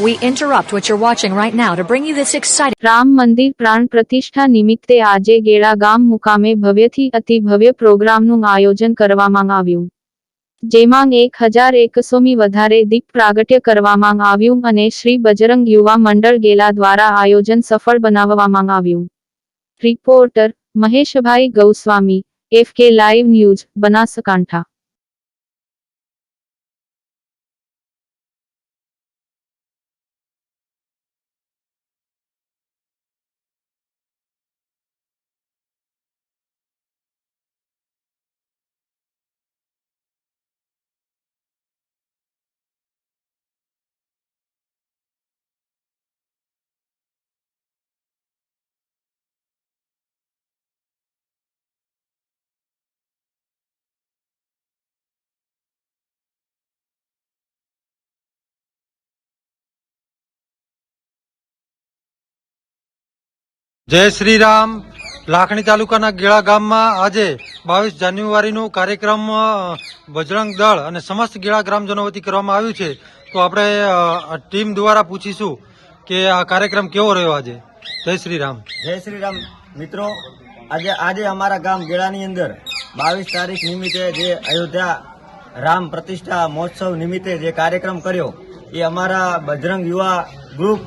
We interrupt what you're watching right now to bring you this exciting Ram મંદિર પ્રાણ પ્રતિષ્ઠા નિમિત્તે આજે ગેડા ગામ મુકામે ભવ્યથી અતિ ભવ્ય પ્રોગ્રામનું આયોજન કરવામાં આવ્યું. જેમાં એક હજાર એકસોમી વધારે દીપ પ્રાગટ્ય કરવામાં આવ્યું અને શ્રી બજરંગ યુવા મંડળ ગેલા દ્વારા આયોજન સફળ બનાવવામાં આવ્યું. Reporter Maheshbhai Goswami, F K live news, Banaskantha. જય શ્રી રામ લાખણી તાલુકાના ગેળા ગામમાં આજે બાવીસ જાન્યુઆરીનું કાર્યક્રમ બજરંગ દળ અને સમસ્ત ગેળા ગ્રામજનો વતી કરવામાં આવ્યું છે. તો આપણે ટીમ દ્વારા પૂછીશું કે આ કાર્યક્રમ કેવો રહ્યો આજે? જય શ્રી રામ જય શ્રી રામ મિત્રો, આજે આજે અમારા ગામ ગેળાની અંદર બાવીસ તારીખ નિમિત્તે જે અયોધ્યા રામ પ્રતિષ્ઠા મહોત્સવ નિમિત્તે જે કાર્યક્રમ કર્યો, એ અમારા બજરંગ યુવા ગ્રુપ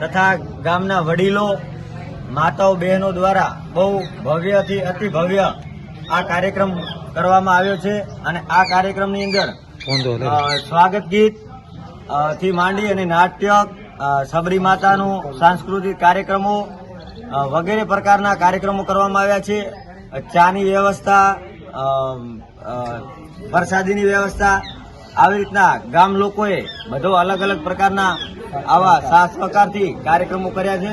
તથા ગામના વડીલો માતાઓ બહેનો દ્વારા બહુ ભવ્યથી અતિ ભવ્ય આ કાર્યક્રમ કરવામાં આવ્યો છે અને આ કાર્યક્રમની અંદર. સ્વાગત ગીતથી માંડી અને નાટ્ય સબરી માતાનું સાંસ્કૃતિક કાર્યક્રમો વગેરે પ્રકારના કાર્યક્રમો કરવામાં આવ્યા છે ચાની વ્યવસ્થા પ્રસાદીની વ્યવસ્થા આવી રીતના ગામ લોકોએ બધો અલગ અલગ પ્રકારના આવા સાસ પ્રકારથી કાર્યક્રમો કર્યા છે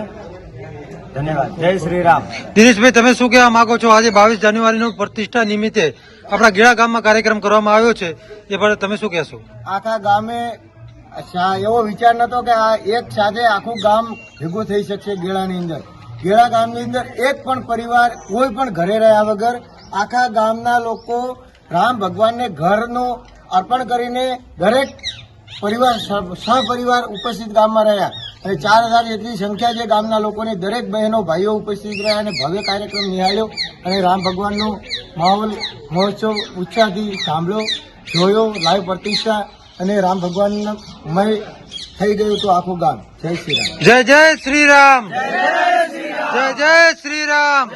ધન્યવાદ. જય શ્રી રામ. દિનેશભાઈ તમે શું કહેવા માંગો છો? આજે બાવીસ જાન્યુઆરીનો પ્રતિષ્ઠા નિમિત્તે આપણા ગેળા ગામમાં કાર્યક્રમ કરવામાં આવ્યો છે. એ પર તમે શું કહેશો? આખા ગામે એવો વિચાર નતો કે આ એક સાથે આખું ગામ ભેગું થઈ શકશે ગેળાની અંદર. ગેળા ગામની અંદર એક પણ પરિવાર કોઈ પણ ઘરે રહ્યા વગર આખા ગામના લોકો રામ ભગવાનને ઘરનું અર્પણ કરીને દરેક પરિવાર સ- સહપરિવાર ઉપસ્થિત ગામમાં રહ્યા. અને ચાર હજાર જેટલી સંખ્યા છે ગામના લોકોને દરેક બહેનો ભાઈઓ ઉપસ્થિત રહ્યા અને ભવ્ય કાર્યક્રમ નિહાળ્યો અને રામ ભગવાનનો માહોલ મહોત્સવ ઉત્સાહથી સાંભળ્યો જોયો લાઈવ પ્રતિષ્ઠા અને રામ ભગવાનમય થઈ ગયું તો આખું ગામ. જય શ્રી રામ. જય જય શ્રી રામ. જય જય શ્રી રામ.